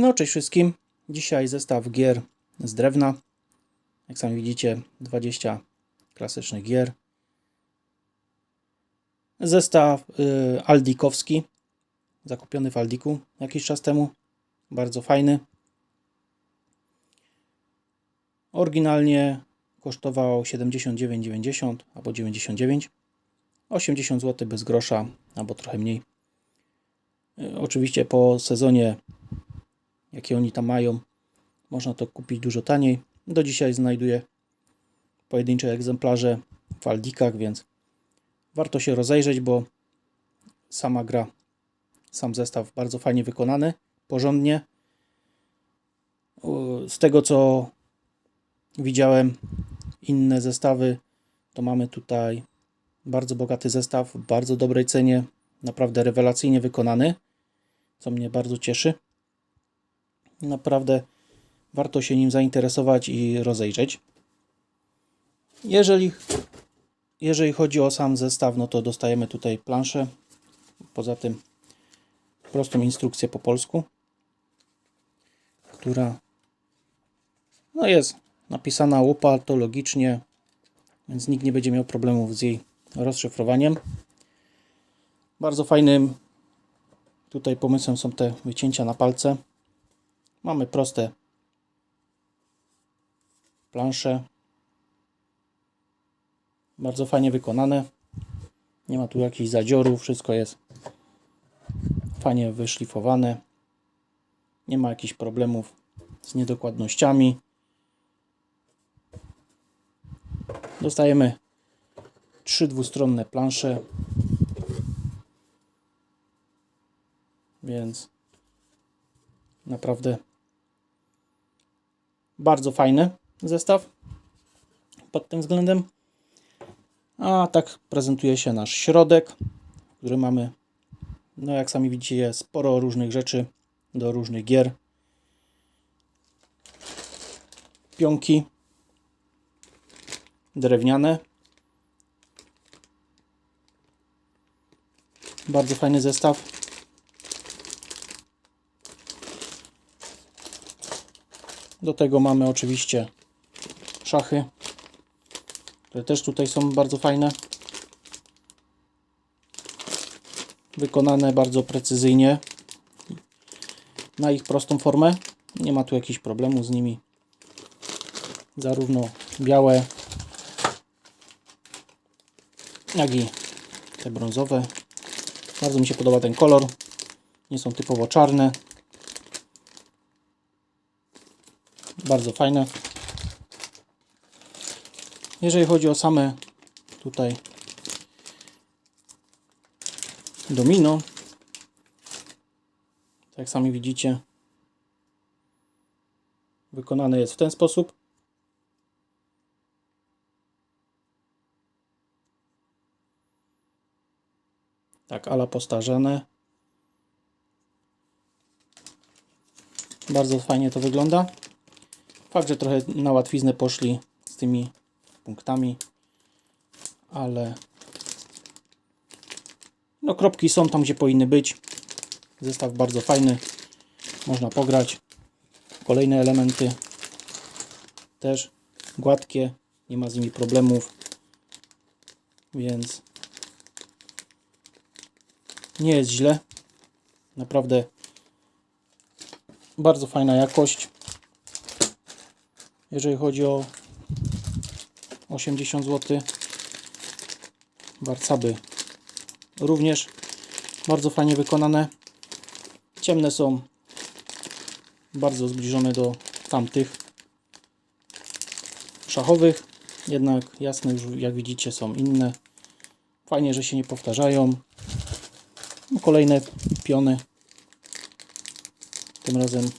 No, cześć wszystkim. Dzisiaj zestaw gier z drewna. Jak sami widzicie, 20 klasycznych gier. Zestaw y, Aldikowski, zakupiony w Aldiku jakiś czas temu. Bardzo fajny. Oryginalnie kosztował 79,90 albo 99. 80 zł bez grosza albo trochę mniej. Y, Oczywiście po sezonie jakie oni tam mają. Można to kupić dużo taniej. Do dzisiaj znajduję pojedyncze egzemplarze w Aldikach, więc warto się rozejrzeć, bo sama gra, sam zestaw bardzo fajnie wykonany, porządnie. Z tego co widziałem inne zestawy, to mamy tutaj bardzo bogaty zestaw w bardzo dobrej cenie, naprawdę rewelacyjnie wykonany, co mnie bardzo cieszy. Naprawdę warto się nim zainteresować i rozejrzeć. Jeżeli, jeżeli chodzi o sam zestaw, no to dostajemy tutaj planszę. Poza tym prostą instrukcję po polsku, która no jest napisana łopatologicznie, więc nikt nie będzie miał problemów z jej rozszyfrowaniem. Bardzo fajnym tutaj pomysłem są te wycięcia na palce. Mamy proste plansze. Bardzo fajnie wykonane. Nie ma tu jakichś zadziorów, wszystko jest fajnie wyszlifowane. Nie ma jakichś problemów z niedokładnościami. Dostajemy trzy dwustronne plansze. Więc naprawdę bardzo fajny zestaw pod tym względem. A tak prezentuje się nasz środek, który mamy, no jak sami widzicie, sporo różnych rzeczy do różnych gier. Pionki drewniane. Bardzo fajny zestaw. Do tego mamy oczywiście szachy, które też tutaj są bardzo fajne. Wykonane bardzo precyzyjnie na ich prostą formę. Nie ma tu jakichś problemów z nimi. Zarówno białe, jak i te brązowe. Bardzo mi się podoba ten kolor. Nie są typowo czarne. Bardzo fajne. Jeżeli chodzi o same tutaj domino, tak jak sami widzicie, wykonane jest w ten sposób. Tak, ala postarzane. Bardzo fajnie to wygląda. Fakt, że trochę na łatwiznę poszli z tymi punktami, ale no kropki są tam, gdzie powinny być. Zestaw bardzo fajny, można pograć. Kolejne elementy też gładkie, nie ma z nimi problemów, więc nie jest źle. Naprawdę bardzo fajna jakość. Jeżeli chodzi o 80 zł, warcaby również bardzo fajnie wykonane. Ciemne są bardzo zbliżone do tamtych szachowych, jednak jasne już jak widzicie są inne. Fajnie, że się nie powtarzają. No, Kolejne piony, tym razem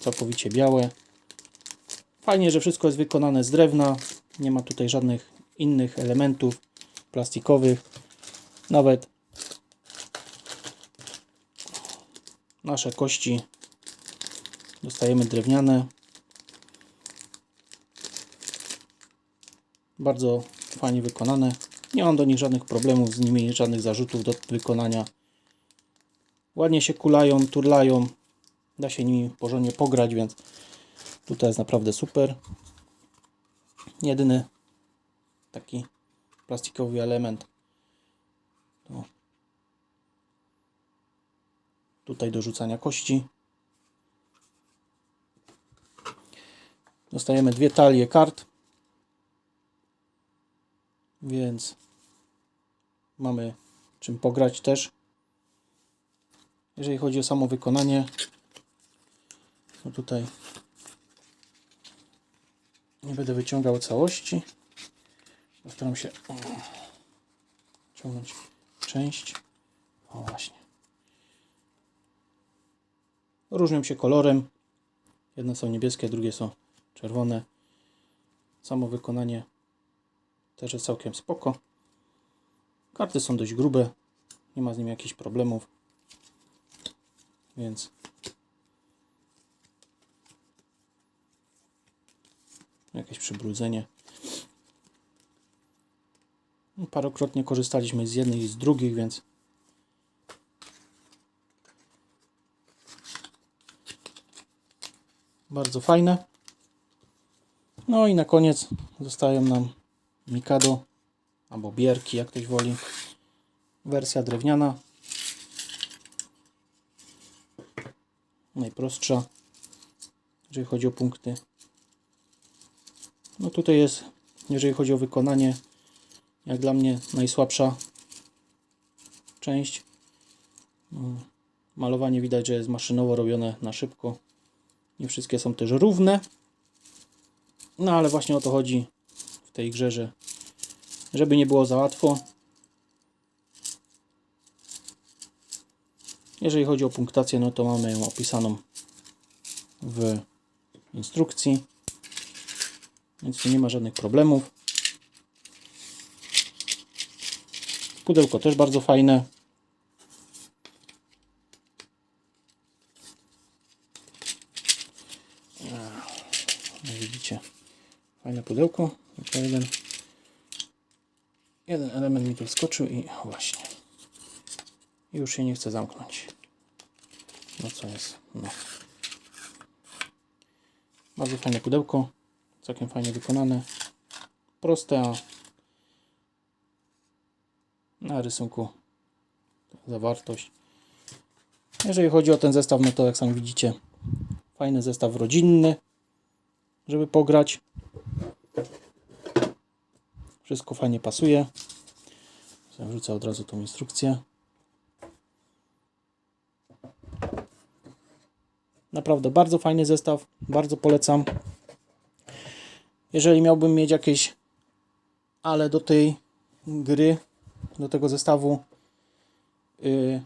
całkowicie białe. Fajnie, że wszystko jest wykonane z drewna. Nie ma tutaj żadnych innych elementów plastikowych. Nawet nasze kości dostajemy drewniane. Bardzo fajnie wykonane. Nie mam do nich żadnych problemów z nimi, żadnych zarzutów do wykonania. Ładnie się kulają, turlają. Da się nimi porządnie pograć, więc tutaj jest naprawdę super. Jedyny taki plastikowy element to tutaj do rzucania kości. Dostajemy dwie talie kart. Więc mamy czym pograć też. Jeżeli chodzi o samo wykonanie, to tutaj nie będę wyciągał całości. Postaram się ciągnąć część. O właśnie. Różnią się kolorem. Jedne są niebieskie, drugie są czerwone. Samo wykonanie też jest całkiem spoko. Karty są dość grube. Nie ma z nimi jakichś problemów. Więc jakieś przybrudzenie. No, Parokrotnie korzystaliśmy z jednych i z drugich, więc bardzo fajne. No i na koniec zostają nam Mikado albo bierki, jak ktoś woli. Wersja drewniana. Najprostsza, jeżeli chodzi o punkty. No tutaj jest, jeżeli chodzi o wykonanie, jak dla mnie najsłabsza część. Mm, Malowanie widać, że jest maszynowo robione na szybko. Nie wszystkie są też równe. No ale właśnie o to chodzi w tej grze, że żeby nie było za łatwo. Jeżeli chodzi o punktację, no to mamy ją opisaną w instrukcji. Więc tu nie ma żadnych problemów. Pudełko też bardzo fajne. No widzicie, fajne pudełko. Jeden, jeden element mi tu wskoczył i właśnie. Już się nie chce zamknąć. No co jest? No. Bardzo fajne pudełko. Całkiem fajnie wykonane. Proste, a na rysunku zawartość. Jeżeli chodzi o ten zestaw, no to jak sami widzicie, fajny zestaw rodzinny, żeby pograć. Wszystko fajnie pasuje. Wrzucę od razu tą instrukcję. Naprawdę bardzo fajny zestaw, bardzo polecam. Jeżeli miałbym mieć jakieś ale do tej gry, do tego zestawu, yy,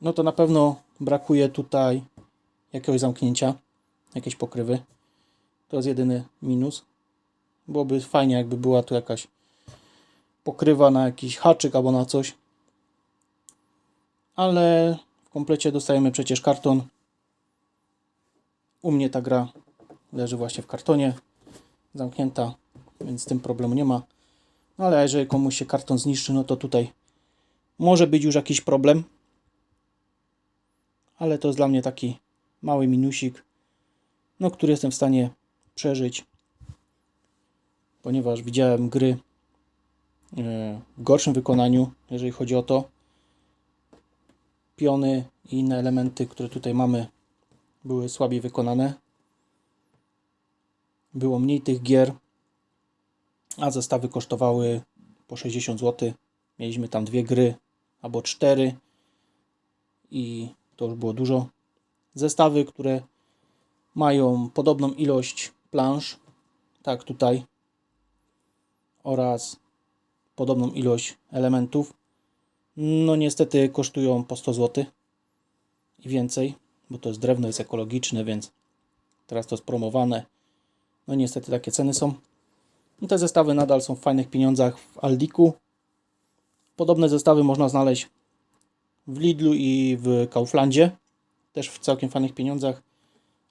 no to na pewno brakuje tutaj jakiegoś zamknięcia, jakiejś pokrywy. To jest jedyny minus. Byłoby fajnie, jakby była tu jakaś pokrywa na jakiś haczyk albo na coś. Ale w komplecie dostajemy przecież karton. U mnie ta gra leży właśnie w kartonie, zamknięta, więc tym problemu nie ma. No ale jeżeli komuś się karton zniszczy, no to tutaj może być już jakiś problem. Ale to jest dla mnie taki mały minusik, no, który jestem w stanie przeżyć, ponieważ widziałem gry e, w gorszym wykonaniu, jeżeli chodzi o to. Piony i inne elementy, które tutaj mamy, były słabiej wykonane. Było mniej tych gier, a zestawy kosztowały po 60 zł. Mieliśmy tam dwie gry albo cztery i to już było dużo. Zestawy, które mają podobną ilość plansz, tak tutaj, oraz podobną ilość elementów. No niestety kosztują po 100 zł i więcej, bo to jest drewno, jest ekologiczne, więc teraz to jest promowane. No niestety takie ceny są. No te zestawy nadal są w fajnych pieniądzach w Aldiku. Podobne zestawy można znaleźć w Lidlu i w Kauflandzie. Też w całkiem fajnych pieniądzach.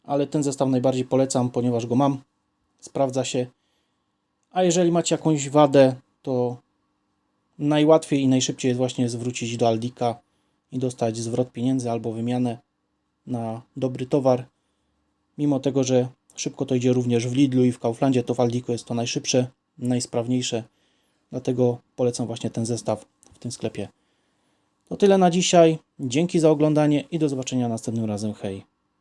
Ale ten zestaw najbardziej polecam, ponieważ go mam. Sprawdza się. A jeżeli macie jakąś wadę, to najłatwiej i najszybciej jest właśnie zwrócić do Aldika i dostać zwrot pieniędzy albo wymianę. na dobry towar. Mimo tego, że szybko to idzie również w Lidlu i w Kauflandzie, to w Aldiku jest to najszybsze, najsprawniejsze. Dlatego polecam właśnie ten zestaw w tym sklepie. To tyle na dzisiaj. Dzięki za oglądanie i do zobaczenia następnym razem. Hej.